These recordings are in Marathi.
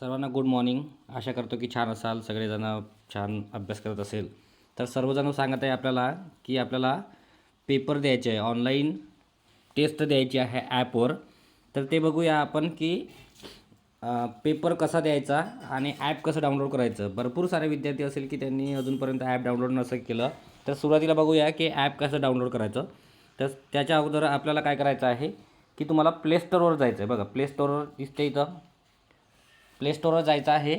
सर्वांना गुड मॉर्निंग आशा करतो की छान असाल सगळेजणं छान अभ्यास करत असेल. तर सर्वजण सांगत आहे आपल्याला की आपल्याला पेपर द्यायचे आहे ऑनलाईन टेस्ट द्यायची आहे ॲपवर तर ते बघूया आपण की पेपर कसा द्यायचा आणि ॲप कसं डाउनलोड करायचं. भरपूर सारे विद्यार्थी असेल की त्यांनी अजूनपर्यंत ॲप डाउनलोड नसेल केलं. तर सुरुवातीला बघूया की ॲप कसं डाउनलोड करायचं. तर त्याच्या अगोदर आपल्याला काय करायचं आहे की तुम्हाला प्लेस्टोरवर जायचं आहे. बघा प्ले स्टोअरवर दिसते इथं प्लेस्टोरवर जायचं आहे.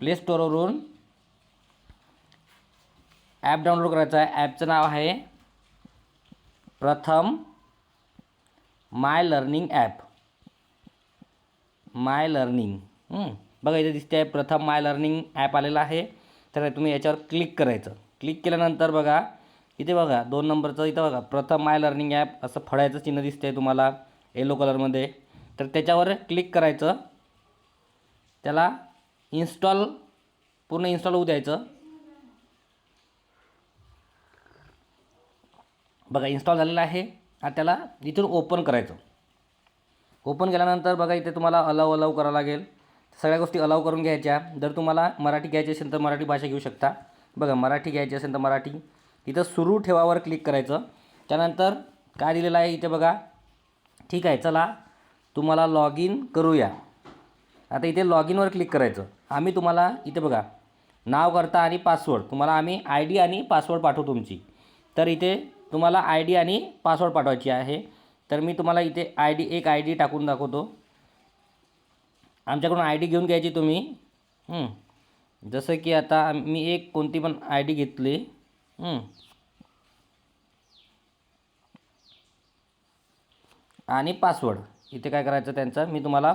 प्लेस्टोरवरून ॲप डाउनलोड करायचं आहे. ॲपचं नाव आहे Pratham my learning app my learning बघा इथे दिसते आहे प्रथम माय लर्निंग ॲप आलेलं आहे. तर तुम्ही याच्यावर क्लिक करायचं. क्लिक केल्यानंतर बघा इथे बघा दोन नंबरचं इथं बघा प्रथम माय लर्निंग ॲप असं फडायचं चिन्ह दिसते आहे तुम्हाला येलो कलरमध्ये तर त्याच्यावर क्लिक करायचं. त्याला इन्स्टॉल पूर्ण इन्स्टॉल होऊ द्यायचं. बघा इन्स्टॉल झालेलं आहे आता त्याला इथून ओपन करायचं. ओपन केल्यानंतर बघा इथे तुम्हाला अलाव अलाव करावं लागेल. सगळ्या गोष्टी अलाव करून घ्यायच्या. जर तुम्हाला मराठी घ्यायची असेल तर मराठी भाषा घेऊ शकता. बघा मराठी घ्यायची असेल तर मराठी. इथं सुरू ठेवावर क्लिक करायचं. त्यानंतर काय दिलेलं आहे इथे बघा. ठीक आहे चला. तुम्हाला लॉग इन करूया. आता इथे लॉग इनवर क्लिक करायचं. आम्ही तुम्हाला इथे बघा नाव करता आणि पासवर्ड तुम्हाला आम्ही आय डी आणि पासवर्ड पाठवू तुमची. तर इथे तुम्हाला आय डी आणि पासवर्ड पाठवायची आहे. तर मी तुम्हाला इथे आय डी एक आय डी टाकून दाखवतो. आमच्याकडून आय डी घेऊन घ्यायची तुम्ही. जसं की आता मी एक कोणती पण आय डी घेतली. आणि पासवर्ड इथे काय करायचं त्यांचं? मी तुम्हाला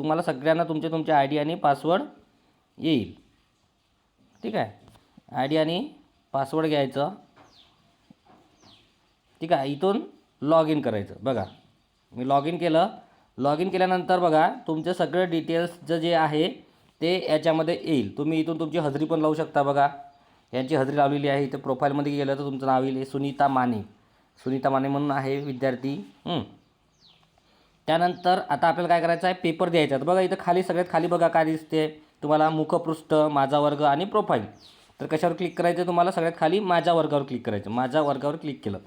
तुम्हाला सगळ्यांना तुमचे तुमचे आय डी आणि पासवर्ड येईल. ठीक आहे? आय डी आणि पासवर्ड घ्यायचं. ठीक आहे? इथून लॉग इन करायचं. बघा. मी लॉग इन केलं. लॉग इन केल्यानंतर बघा तुमचे सगळे डिटेल्सचं जे आहे ते याच्यामध्ये येईल. तुम्ही इथून तुमची हजरी पण लावू शकता बघा. यांची हजरी लावलेली आहे. इथे प्रोफाईलमध्ये गेलं तर तुमचं नाव येईल. सुनीता माने. सुनीता माने म्हणून आहे विद्यार्थी. हं. त्यानंतर आता आपल्याला काय करायचं आहे? पेपर द्यायचा आहे तर बघा इथं खाली सगळ्यात खाली बघा काय दिसते. तुम्हाला मुखपृष्ठ माझा वर्ग आणि प्रोफाईल तर कशावर क्लिक करायचं? तुम्हाला सगळ्यात खाली माझ्या वर्गावर क्लिक करायचं. माझ्या वर्गावर क्लिक केलं.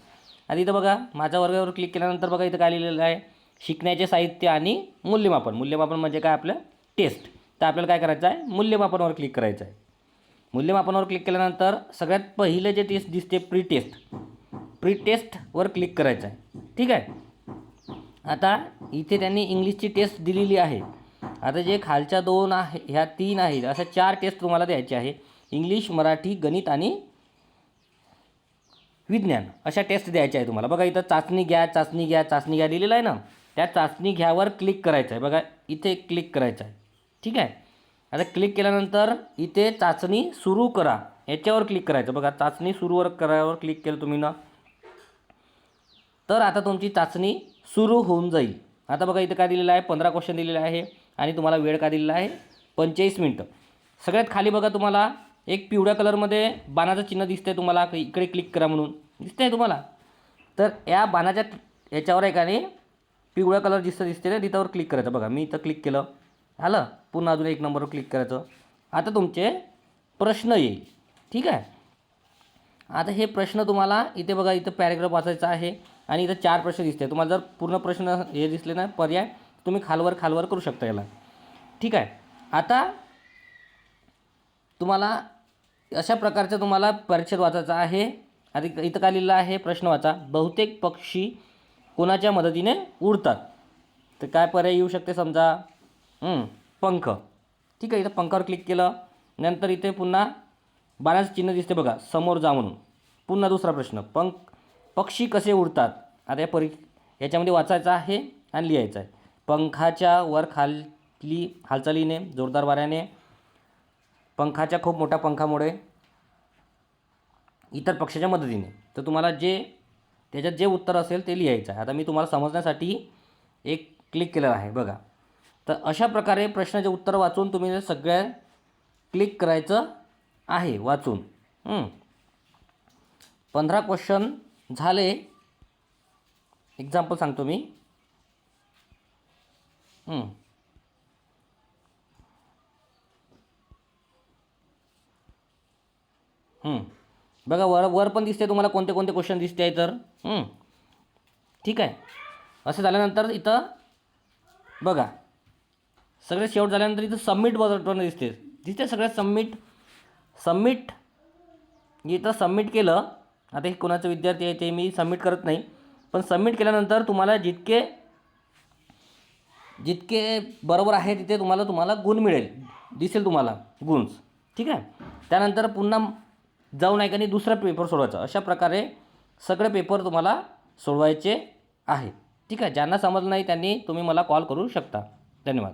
आणि इथं बघा माझ्या वर्गावर क्लिक केल्यानंतर बघा इथं काय लिहिलेलं आहे? शिकण्याचे साहित्य आणि मूल्यमापन. मूल्यमापन म्हणजे काय आपलं? टेस्ट तर आपल्याला काय करायचं आहे? मूल्यमापनावर क्लिक करायचं आहे. मूल्यमापनावर क्लिक केल्यानंतर सगळ्यात पहिले जे टेस्ट दिसते प्री टेस्ट प्री टेस्टवर क्लिक करायचं आहे. ठीक आहे? आता इथे त्यांनी इंग्लिशची टेस्ट दिलेली आहे. आता जे खालच्या दोन आहे ह्या तीन आहेत अशा चार टेस्ट तुम्हाला द्यायचे आहे. इंग्लिश मराठी गणित आणि विज्ञान अशा टेस्ट द्यायच्या आहे तुम्हाला. बघा इथं चाचणी घ्या चाचणी घ्या चाचणी घ्या लिहिलेलं आहे ना? त्या चाचणी घ्यावर क्लिक करायचं आहे. बघा इथे क्लिक करायचं आहे. ठीक आहे? आता क्लिक केल्यानंतर इथे चाचणी सुरू करा. याच्यावर क्लिक करायचं. बघा चाचणी सुरूवर करावर क्लिक केलं तुम्ही ना? तर आता तुमची चाचणी सुरू होऊन जाईल. आता बघा इथं काय दिलेलं आहे? पंधरा क्वेश्चन दिलेलं आहे आणि तुम्हाला वेळ काय दिलेला आहे? पंचेचाळीस मिनटं. सगळ्यात खाली बघा तुम्हाला एक पिवळ्या कलरमध्ये बाणाचं चिन्ह दिसतं आहे तुम्हाला. इकडे क्लिक करा म्हणून. दिसतं आहे तुम्हाला? तर या बाणाच्या याच्यावर एकाने पिवळा कलर दिसतं दिसते ना तिथंवर क्लिक करायचं. बघा मी इथं क्लिक केलं. आलं पुन्हा अजून एक नंबरवर क्लिक करायचं. आता तुमचे प्रश्न येईल. ठीक आहे? आता हे प्रश्न तुम्हाला इथे बघा इथं पॅरेग्राफ वाचायचा आहे. आणि इथं चार प्रश्न दिसते तुम्हाला जर पूर्ण प्रश्न हे दिसले ना पर्याय तुम्ही खालवर खालवर करू शकता याला. ठीक आहे? आता तुम्हाला अशा प्रकारचं तुम्हाला परिच्छेद वाचायचा आहे. आणि इथं का लिहिलं आहे? प्रश्न वाचा. बहुतेक पक्षी कोणाच्या मदतीने उडतात? तर काय पर्याय येऊ शकते समजा? पंख. ठीक आहे इथं पंखावर क्लिक केलं. नंतर इथे पुन्हा बाराच चिन्ह दिसते बघा. समोर जा म्हणून. पुन्हा दुसरा प्रश्न. पंख पक्षी कसे उडतात? आता या परी याच्यामध्ये वाचायचं आहे आणि लिहायचं आहे. पंखाच्या वर खाली हालचालीने जोरदार वाऱ्याने पंखाच्या खूप मोठ्या पंखामुळे इतर पक्षाच्या मदतीने. तर तुम्हाला जे त्याच्यात जे उत्तर असेल ते लिहायचं आहे. आता मी तुम्हाला समजण्यासाठी एक क्लिक केलेलं आहे बघा. तर अशा प्रकारे प्रश्नाचे उत्तर वाचून तुम्ही सगळ्या क्लिक करायचं आहे वाचून. पंधरा क्वेश्चन झाले. एक्झाम्पल सांगतो मी. बघा वर वर पण दिसते तुम्हाला कोणते कोणते क्वेश्चन दिसते आहे तर ठीक आहे. असं झाल्यानंतर इथं बघा. सगळे शेवट झाल्यानंतर इथं सबमिट बटन दिसते दिसते सगळ्यात सबमिट सबमिट इथं सबमिट केलं. आता हे कोणाचं विद्यार्थी आहे ते मी सबमिट करत नाही. पण सबमिट केल्यानंतर तुम्हाला जितके जितके बरोबर आहे तिथे तुम्हाला तुम्हाला गुण मिळेल. दिसेल तुम्हाला गुण. ठीक आहे? त्यानंतर पुन्हा जाऊन आहे का नाही दुसरा पेपर सोडवायचा. अशा प्रकारे सगळे पेपर तुम्हाला सोडवायचे आहे. ठीक आहे? ज्यांना समजलं नाही त्यांनी तुम्ही मला कॉल करू शकता. धन्यवाद.